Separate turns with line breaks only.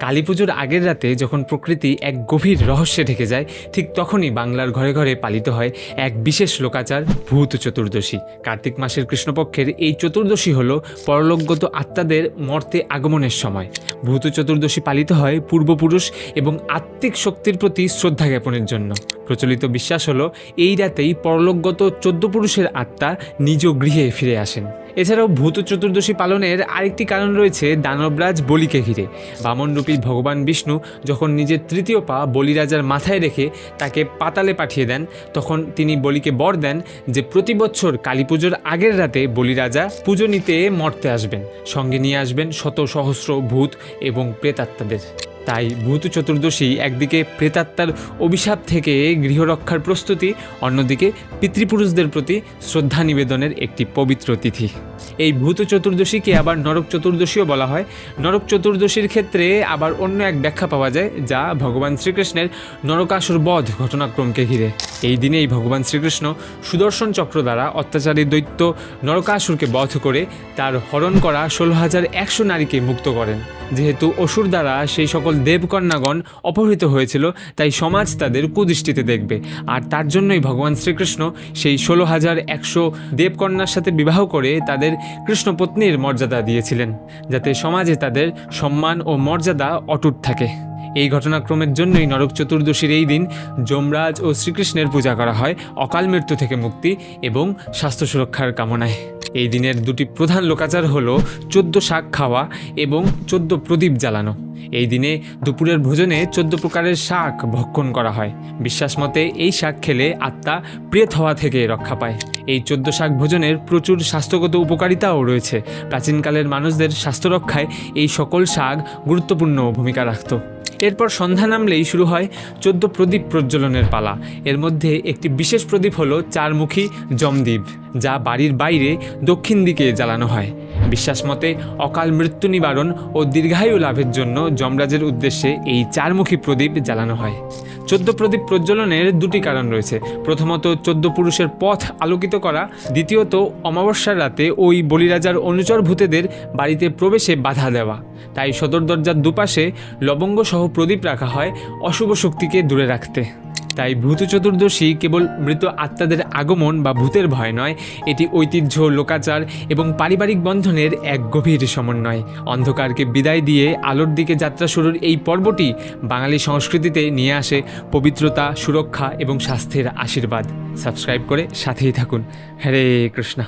কালী পুজোর আগের রাতে যখন প্রকৃতি এক গভীর রহস্যে ঢেকে যায়, ঠিক তখনই বাংলার ঘরে ঘরে পালিত হয় এক বিশেষ লোকাচার, ভূত চতুর্দশী। কার্তিক মাসের কৃষ্ণপক্ষের এই চতুর্দশী হল পরলোকগত আত্মাদের মর্তে আগমনের সময়। ভূত চতুর্দশী পালিত হয় পূর্বপুরুষ এবং আত্মিক শক্তির প্রতি শ্রদ্ধা জ্ঞাপনের জন্য। প্রচলিত বিশ্বাস হলো, এই রাতেই পরলোকগত চোদ্দ পুরুষের আত্মা নিজ গৃহে ফিরে আসেন। এছাড়াও ভূত চতুর্দশী পালনের আরেকটি কারণ রয়েছে দানবরাজ বলিকে ঘিরে। বামনরূপী ভগবান বিষ্ণু যখন নিজের তৃতীয় পা বলিরাজার মাথায় রেখে তাকে পাতালে পাঠিয়ে দেন, তখন তিনি বলিকে বর দেন যে প্রতি বছর কালী পুজোর আগের রাতে বলিরাজা পুজো নিতে মর্তে আসবেন, সঙ্গে নিয়ে আসবেন শত সহস্র ভূত এবং প্রেতাত্মাদের। তাই ভূত চতুর্দশী একদিকে প্রেতাত্মার অভিশাপ থেকে গৃহরক্ষার প্রস্তুতি, অন্যদিকে পিতৃপুরুষদের প্রতি শ্রদ্ধা নিবেদনের একটি পবিত্র তিথি। এই ভূত চতুর্দশীকে আবার নরক চতুর্দশীও বলা হয়। নরক চতুর্দশীর ক্ষেত্রে আবার অন্য এক ব্যাখ্যা পাওয়া যায়, যা ভগবান শ্রীকৃষ্ণের নরকাসুর বধ ঘটনাক্রমকে ঘিরে। এই দিনেই ভগবান শ্রীকৃষ্ণ সুদর্শন চক্র দ্বারা অত্যাচারী দৈত্য নরকাসুরকে বধ করে তার হরণ করা ষোলো হাজার একশো নারীকে মুক্ত করেন। যেহেতু অসুর দ্বারা সেই সকল দেবকন্যাগণ অপহৃত হয়েছিল, তাই সমাজ তাদের কুদৃষ্টিতে দেখবে। আর তার জন্যই ভগবান শ্রীকৃষ্ণ সেই ষোলো হাজার একশো দেবকন্যার সাথে বিবাহ করে তাদের কৃষ্ণপত্নীর মর্যাদা দিয়েছিলেন, যাতে সমাজে তাদের সম্মান ও মর্যাদা অটুট থাকে। এই ঘটনাক্রমের জন্যই নরক চতুর্দশীর এই দিন যমরাজ ও শ্রীকৃষ্ণের পূজা করা হয় অকাল মৃত্যু থেকে মুক্তি এবং স্বাস্থ্য সুরক্ষার কামনায়। এই দিনের দুটি প্রধান লোকাচার হলো চোদ্দ শাক খাওয়া এবং চোদ্দ প্রদীপ জ্বালানো। এই দিনে দুপুরের ভোজনে চোদ্দ প্রকারের শাক ভক্ষণ করা হয়। বিশ্বাস মতে এই শাক খেলে আত্মা প্রেত হওয়া থেকে রক্ষা পায়। এই চোদ্দ শাক ভোজনের প্রচুর স্বাস্থ্যগত উপকারিতাও রয়েছে। প্রাচীনকালের মানুষদের স্বাস্থ্য রক্ষায় এই সকল শাক গুরুত্বপূর্ণ ভূমিকা রাখত। এরপর সন্ধ্যা নামলেই শুরু হয় চোদ্দ প্রদীপ প্রজ্বলনের পালা। এর মধ্যে একটি বিশেষ প্রদীপ হলো চারমুখী জমদ্বীপ যা বাড়ির বাইরে দক্ষিণ দিকে জ্বালানো হয়। বিশ্বাস মতে, অকাল মৃত্যু নিবারণ ও দীর্ঘায়ু লাভের জন্য যমরাজের উদ্দেশ্যে এই চারমুখী প্রদীপ জ্বালানো হয়। চোদ্দ প্রদীপ প্রজ্বলনের দুটি কারণ রয়েছে। প্রথমত, চোদ্দ পুরুষের পথ আলোকিত করা। দ্বিতীয়ত, অমাবস্যার রাতে ওই বলিরাজার অনুচর ভূতেদের বাড়িতে প্রবেশে বাধা দেওয়া। তাই সদর দরজার দুপাশে লবঙ্গ সহ প্রদীপ রাখা হয় অশুভ শক্তিকে দূরে রাখতে। তাই ভূত চতুর্দশী কেবল মৃত আত্মাদের আগমন বা ভূতের ভয় নয়, এটি ঐতিহ্য, লোকাচার এবং পারিবারিক বন্ধনের এক গভীর সমন্বয়। অন্ধকারকে বিদায় দিয়ে আলোর দিকে যাত্রা শুরুর এই পর্বটি বাঙালি সংস্কৃতিতে নিয়ে আসে পবিত্রতা, সুরক্ষা এবং স্বাস্থ্যের আশীর্বাদ। সাবস্ক্রাইব করে সাথেই থাকুন। হরে কৃষ্ণা।